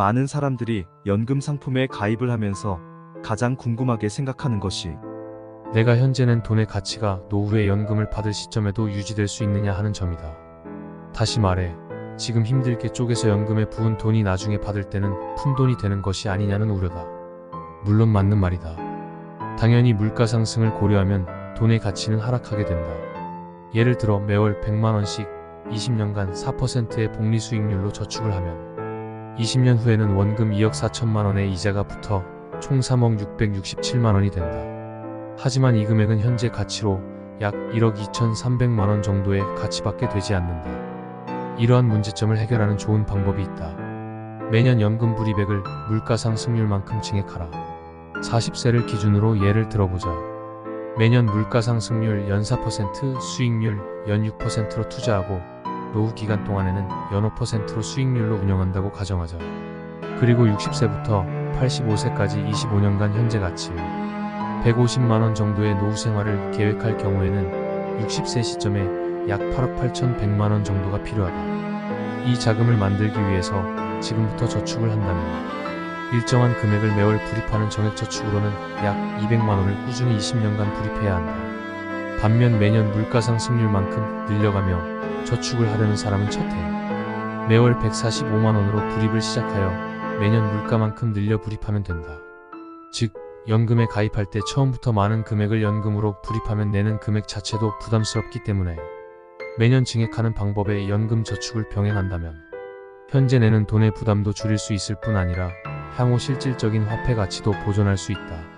많은 사람들이 연금 상품에 가입을 하면서 가장 궁금하게 생각하는 것이 내가 현재는 돈의 가치가 노후에 연금을 받을 시점에도 유지될 수 있느냐 하는 점이다. 다시 말해, 지금 힘들게 쪼개서 연금에 부은 돈이 나중에 받을 때는 푼돈이 되는 것이 아니냐는 우려다. 물론 맞는 말이다. 당연히 물가 상승을 고려하면 돈의 가치는 하락하게 된다. 예를 들어 매월 100만원씩 20년간 4%의 복리 수익률로 저축을 하면 20년 후에는 원금 2억 4천만 원의 이자가 붙어 총 3억 667만 원이 된다. 하지만 이 금액은 현재 가치로 약 1억 2,300만 원 정도의 가치밖에 되지 않는다. 이러한 문제점을 해결하는 좋은 방법이 있다. 매년 연금 불이백을 물가 상승률만큼 증액하라. 40세를 기준으로 예를 들어보자. 매년 물가 상승률 연 4%, 수익률 연 6%로 투자하고 노후 기간 동안에는 연 5%로 수익률로 운영한다고 가정하자. 그리고 60세부터 85세까지 25년간 현재 가치 150만원 정도의 노후 생활을 계획할 경우에는 60세 시점에 약 8억 8,100만원 정도가 필요하다. 이 자금을 만들기 위해서 지금부터 저축을 한다면 일정한 금액을 매월 불입하는 정액저축으로는 약 200만원을 꾸준히 20년간 불입해야 한다. 반면 매년 물가 상승률만큼 늘려가며 저축을 하려는 사람은 첫 해 매월 145만원으로 불입을 시작하여 매년 물가만큼 늘려 불입하면 된다. 즉, 연금에 가입할 때 처음부터 많은 금액을 연금으로 불입하면 내는 금액 자체도 부담스럽기 때문에 매년 증액하는 방법에 연금 저축을 병행한다면 현재 내는 돈의 부담도 줄일 수 있을 뿐 아니라 향후 실질적인 화폐 가치도 보존할 수 있다.